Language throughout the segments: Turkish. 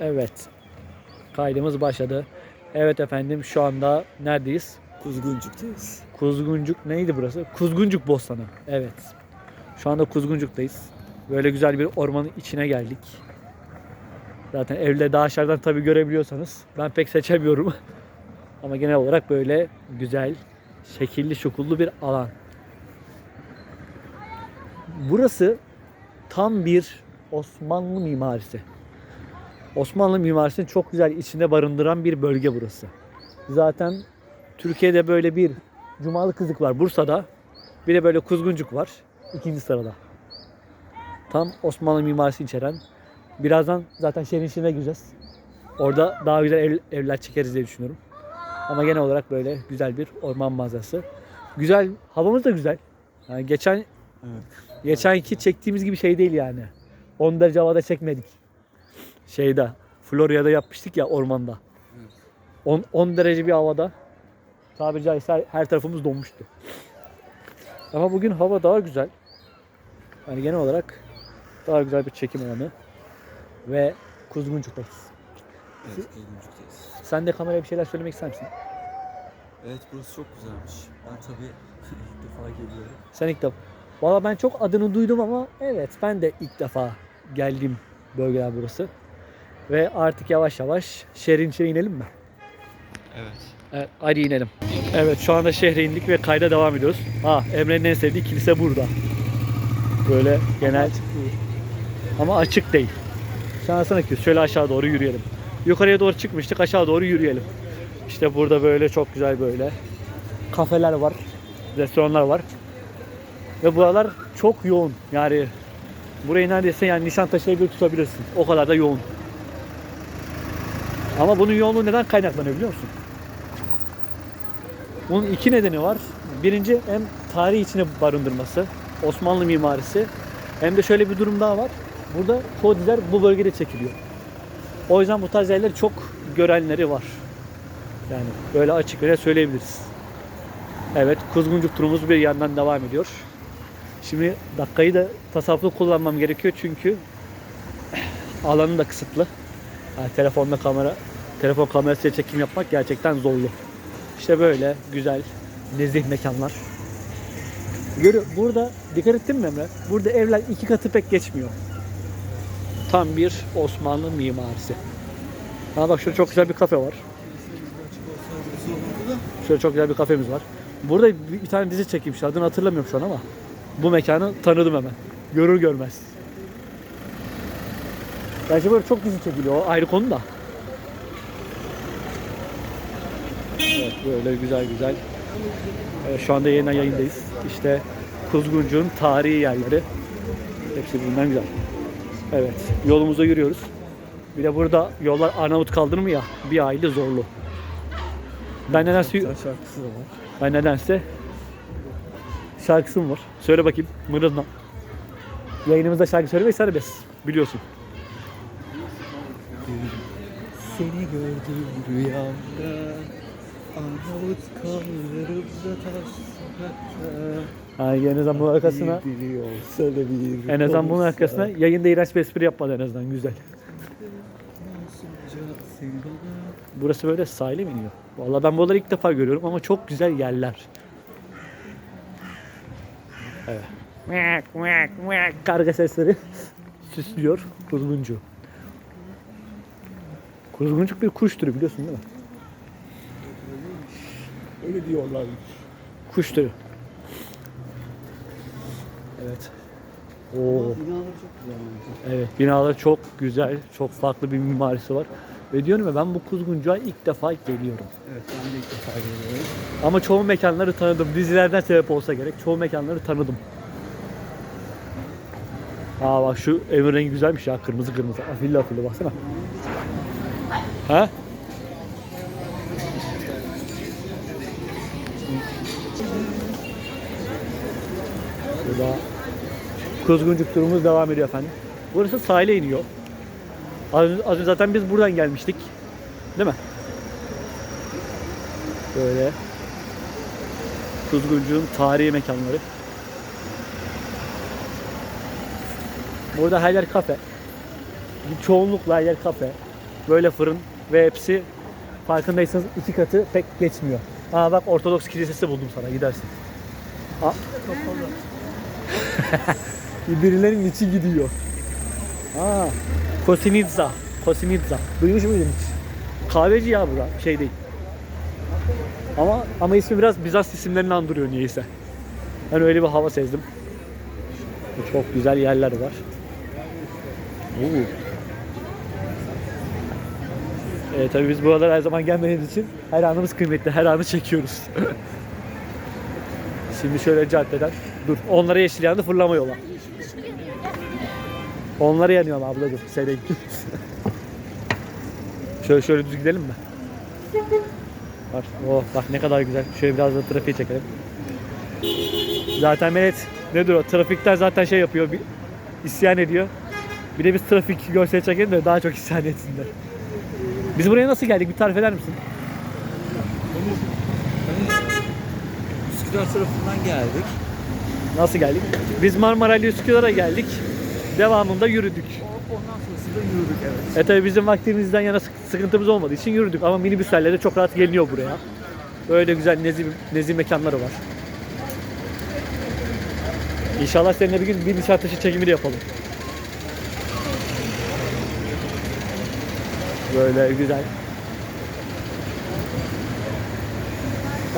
Evet. Kaydımız başladı. Evet efendim şu anda neredeyiz? Kuzguncuk'tayız. Kuzguncuk neydi burası? Kuzguncuk Bostanı. Evet. Şu anda Kuzguncuk'tayız. Böyle güzel bir ormanın içine geldik. Zaten evle daha aşağıdan tabii görebiliyorsanız. Ben pek seçemiyorum. Ama genel olarak böyle güzel, şekilli şukullu bir alan. Burası tam bir Osmanlı mimarisi. Osmanlı mimarisini çok güzel içinde barındıran bir bölge burası. Zaten Türkiye'de böyle bir Cumalı Kızık var Bursa'da. Bir de böyle Kuzguncuk var. ikinci sırada. Tam Osmanlı mimarisi içeren. Birazdan zaten şehrin içine gireceğiz. Orada daha güzel ev- evler çekeriz diye düşünüyorum. Ama genel olarak böyle güzel bir orman manzarası. Güzel, havamız da güzel. Yani geçen Evet. geçenki çektiğimiz gibi şey değil yani. 10 derece havada çekmedik. Şeyde Florya'da yapmıştık ya ormanda. 10, 10 derece bir havada tabiri caizse her, tarafımız donmuştu. Ama bugün hava daha güzel. Yani genel olarak daha güzel bir çekim alanı ve Kuzguncuk'tayız. Evet, Kuzguncuk'tayız. Sen de kameraya bir şeyler söylemek ister misin? Evet, burası çok güzelmiş. Ben tabii ilk defa geliyorum. Sen ilk defa. Valla ben çok adını duydum ama evet ben de ilk defa geldiğim bölgeler burası. Ve artık yavaş yavaş şehrin içine inelim mi? Evet. Evet, hadi inelim. Evet şu anda şehre indik ve kayda devam ediyoruz. Ha Emre'nin en sevdiği kilise burada. Böyle genel ama açık değil. Şansına ki şöyle aşağı doğru yürüyelim. Yukarıya doğru çıkmıştık aşağı doğru yürüyelim. İşte burada böyle çok güzel böyle kafeler var, restoranlar var. Ve buralar çok yoğun. Yani burayı neredeyse yani Nişantaşı'ya bir tutabilirsin. O kadar da yoğun. Ama bunun yoğunluğu neden kaynaklanıyor biliyor musun? Bunun iki nedeni var. Birinci hem tarih içine barındırması, Osmanlı mimarisi. Hem de şöyle bir durum daha var. Burada çoğu diziler bu bölgede çekiliyor. O yüzden bu tarz yerleri çok görenleri var. Yani böyle açık net söyleyebiliriz. Evet, Kuzguncuk turumuz bir yandan devam ediyor. Şimdi dakikayı da tasarruflu kullanmam gerekiyor çünkü alanı da kısıtlı. Yani telefonla kamera, telefon kamerasıyla çekim yapmak gerçekten zorlu. İşte böyle güzel, nezih mekanlar. Görü burada dikkat ettin mi Emre? Burada evler iki katı pek geçmiyor. Tam bir Osmanlı mimarisi. Ha bak şurada çok güzel bir kafe var. Şöyle çok güzel bir kafemiz var. Burada bir tane dizi çekilmiş. Adını hatırlamıyorum şu an ama. Bu mekanı tanıdım hemen. Görür görmez. Gerçi böyle çok dizi çekiliyor. O ayrı konu da. Evet böyle güzel güzel. Evet, şu anda yeniden yayındayız. İşte Kuzguncuk'un tarihi yerleri. Hepsi birbirinden güzel. Evet yolumuza yürüyoruz. Bir de burada yollar Arnavut kaldırımı ya bir aile zorlu. Ben nedense şarkısı da var. ben nedense şarkısım var. Söyle bakayım mırıldan. Yayınımızda şarkı söylemek serbest. Biliyorsun. Seni gördüm rüyamda. Arnavut kaldırımda taşlarda. Ha, en azından bunun arkasına Bir bir olsa da bir en azından bunun olsa. arkasına yayında iğrenç bir espri yapmadı en azından güzel. Masumca. Burası böyle sahile mi iniyor? Vallahi ben buraları ilk defa görüyorum ama çok güzel yerler. Evet. Karga sesleri süslüyor kuzguncu. Kuzguncuk bir kuş türü biliyorsun değil mi? Öyle diyorlar. Kuş türü. Evet. Oo. Binalar çok güzel. Evet binalar çok güzel, çok farklı bir mimarisi var. Ve diyorum ya ben bu Kuzguncuğa ilk defa geliyorum. Evet ben de ilk defa geliyorum. Ama çoğu mekanları tanıdım. Dizilerden sebep olsa gerek. Çoğu mekanları tanıdım. Aa bak şu rengi güzelmiş ya. Kırmızı kırmızı. Afilli afilli baksana. Ha? Burada Kuzguncuk turumuz devam ediyor efendim. Burası sahile iniyor. Az, önce zaten biz buradan gelmiştik. Değil mi? Böyle Kuzguncuğun tarihi mekanları. Burada her yer kafe. Çoğunlukla her yer kafe. böyle fırın ve hepsi farkındaysanız iki katı pek geçmiyor. Aa bak Ortodoks Kilisesi buldum sana gidersin. Birilerinin içi gidiyor. Aa, Kosinitza. Kosinitza. Duymuş muydun hiç? Kahveci ya bura. Şey değil. Ama ama ismi biraz Bizans isimlerini andırıyor niyeyse. Ben öyle bir hava sezdim. Çok güzel yerler var. Oo. E, tabii biz buralara her zaman gelmediğimiz için her anımız kıymetli. Her anı çekiyoruz. Şimdi şöyle caddeden. Dur. Onlara yeşil yandı fırlama yola. Onlara yanıyorum. Sen de git. şöyle şöyle düz gidelim mi? Bak, oh, bak ne kadar güzel. Şöyle biraz da trafiği çekelim. Zaten Mehmet nedir o? Trafikten zaten şey yapıyor. Bir isyan ediyor. Bir de biz trafik görseli çekelim de daha çok isyan etsinler. Biz buraya nasıl geldik? Bir tarif eder misin? Üsküdar tarafından geldik. Nasıl geldik? Biz Marmara ile Üsküdar'a geldik. Devamında yürüdük. Ondan sonrasında yürüdük evet. E tabi bizim vaktimizden yana sık- sıkıntımız olmadığı için yürüdük ama minibüslerle de çok rahat geliniyor buraya. Böyle güzel nezih, nezih mekanları var. İnşallah seninle bir gün bir Nişantaşı çekimi de yapalım. Böyle güzel.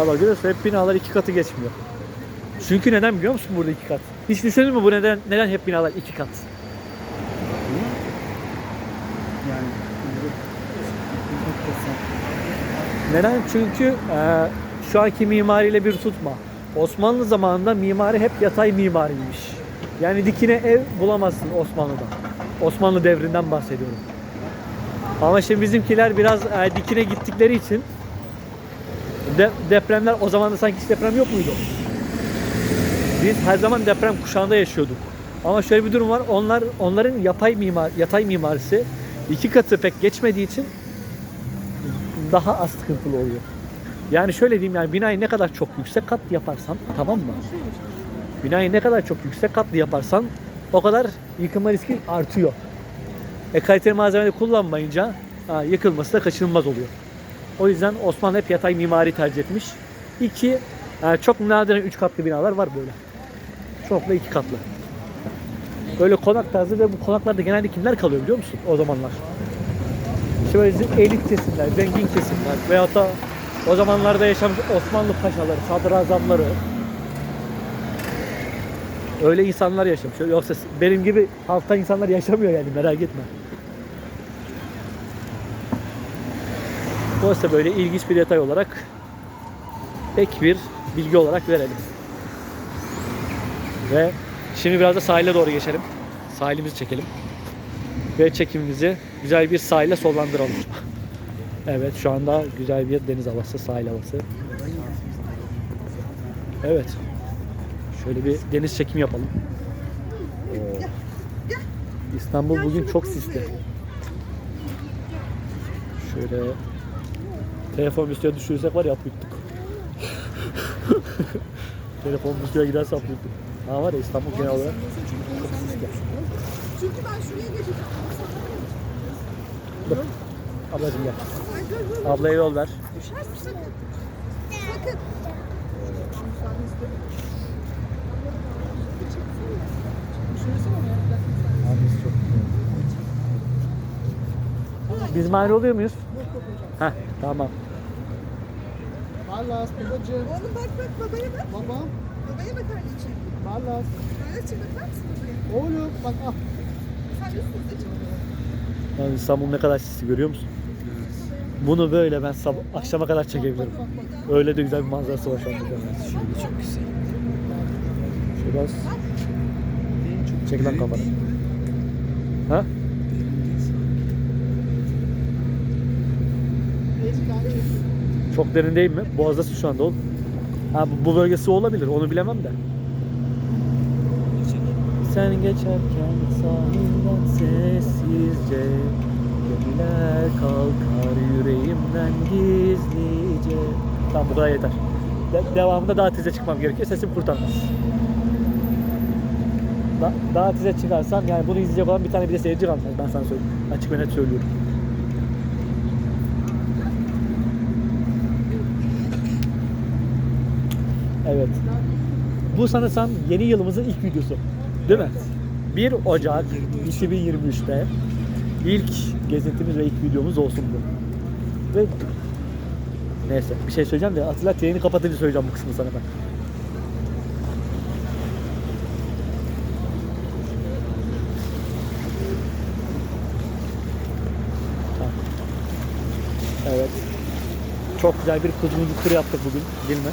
Ama görüyorsun hep binalar iki katı geçmiyor. Çünkü neden biliyor musun burada iki kat? Hiç düşündün mü bu neden neden hep binalar iki kat? Yani Neden? Çünkü e, şu anki mimariyle bir tutma. Osmanlı zamanında mimari hep yatay mimariymiş. Yani dikine ev bulamazsın Osmanlı'da. Osmanlı devrinden bahsediyorum. Ama şimdi bizimkiler biraz e, dikine gittikleri için de- depremler o zaman da sanki hiç deprem yok muydu? Biz her zaman deprem kuşağında yaşıyorduk. Ama şöyle bir durum var. Onlar onların yapay mimar yatay mimarisi iki katı pek geçmediği için daha az sıkıntılı oluyor. Yani şöyle diyeyim yani binayı ne kadar çok yüksek kat yaparsan tamam mı? Binayı ne kadar çok yüksek katlı yaparsan o kadar yıkılma riski artıyor. E kaliteli malzemeleri kullanmayınca ha, yıkılması da kaçınılmaz oluyor. O yüzden Osmanlı hep yatay mimari tercih etmiş. İki, e, çok nadiren üç katlı binalar var böyle. Çoğunlukla iki katlı. Böyle konak tarzı ve bu konaklarda genelde kimler kalıyor biliyor musun o zamanlar? İşte elit kesimler, zengin kesimler veyahut da o zamanlarda yaşamış Osmanlı paşaları, sadrazamları öyle insanlar yaşamış. Yoksa benim gibi halktan insanlar yaşamıyor yani merak etme. Dolayısıyla böyle ilginç bir detay olarak ek bir bilgi olarak verelim. Ve şimdi biraz da sahile doğru geçelim. Sahilimizi çekelim. Ve çekimimizi güzel bir sahile sollandıralım. Evet şu anda güzel bir deniz havası, sahil havası. Evet. Şöyle bir deniz çekimi yapalım. Oo. İstanbul bugün çok sisli. Şöyle telefon üstüne düşürürsek var ya yuttuk. telefon üstüne giderse yuttuk. Ha var ya İstanbul genel olarak çok sisli. Çünkü ben şuraya geçeceğim. Dur. Ablacığım gel. Ablaya yol ver. Sakın. Sakın. Biz mani oluyor muyuz? Heh tamam. Mallas babacığım. Oğlum bak bak babaya bak. Babam. Babaya bak anneciğim. Mallas. Anneciğim bakar mısın babaya? Oğlum bak ah. Sen üstünüze çık. Yani İstanbul ne kadar sisli görüyor musun? Bunu böyle ben sabah, akşama kadar çekebilirim. Öyle de güzel bir manzarası var şu anda. Şöyle çok güzel. Şöyle biraz çek lan kafanı. Ha? Çok derin değil mi? Boğaz'dasın şu anda oğlum. Ha, bu, bölgesi olabilir. Onu bilemem de. Sen geçerken sahilden sessizce Gemiler kalkar yüreğimden gizlice Tamam bu kadar yeter. De- devamında daha tize çıkmam gerekiyor. Sesim kurtarmaz da daha size çıkarsam yani bunu izleyecek olan bir tane bile seyirci kalmaz ben sana söyleyeyim. Açık ve net söylüyorum. Evet. Bu sanırsam yeni yılımızın ilk videosu. Değil mi? 1 Ocak 2023'te ilk gezintimiz ve ilk videomuz olsun bu. Ve neyse bir şey söyleyeceğim de Atilla treni kapatınca söyleyeceğim bu kısmı sana ben. Çok güzel bir kuzguncuk turu yaptık bugün değil mi?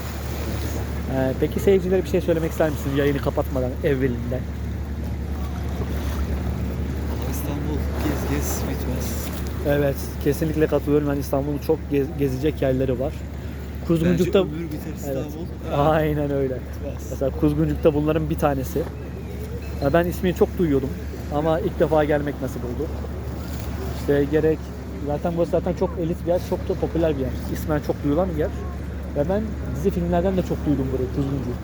Ee, peki seyircilere bir şey söylemek ister misiniz yayını kapatmadan evvelinde? İstanbul gez gez bitmez. Evet, kesinlikle katılıyorum. Ben İstanbul'un çok gez- gezecek yerleri var. Bence Kuzguncuk'ta ömür biter Evet. Aynen öyle. Bitmez. Mesela Kuzguncuk'ta bunların bir tanesi. Ya Ben ismini çok duyuyordum ama ilk defa gelmek nasip oldu. İşte gerek zaten burası zaten çok elit bir yer, çok da popüler bir yer. İsmen çok duyulan bir yer. Ve ben dizi filmlerden de çok duydum burayı Kuzguncuk.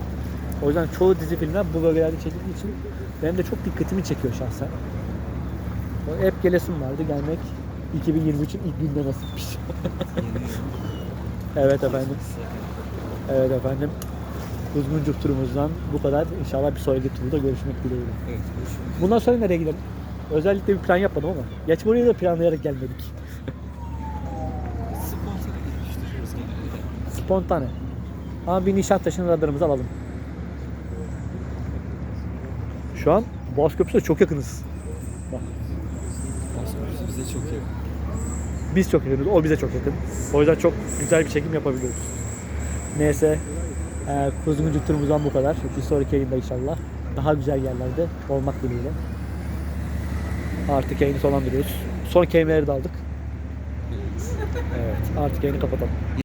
O yüzden çoğu dizi filmler bu bölgelerde çekildiği için benim de çok dikkatimi çekiyor şahsen. Hep gelesim vardı gelmek 2023'ün ilk günde nasipmiş. Yıl. evet efendim. Evet efendim. Kuzguncuk turumuzdan bu kadar. İnşallah bir sonraki turda görüşmek dileğiyle. Evet görüşmek Bundan sonra nereye gidelim? Özellikle bir plan yapmadım ama. Geç buraya da planlayarak gelmedik. Spontane geliştiriyoruz genelde. Spontane. Ama bir Nişantaşı'nın radarımızı alalım. Şu an Boğaz Köprüsü'ne çok yakınız. Bak, Pasaportu bize çok yakın. biz çok yakınız, o bize çok yakın. O yüzden çok güzel bir çekim yapabiliyoruz. Neyse, e, Kuzguncuk turumuzdan bu kadar. Bir sonraki yayında inşallah daha güzel yerlerde olmak dileğiyle. Artık yayını sonlandırıyoruz. Son kelimeleri de aldık. Evet, artık yayını kapatalım.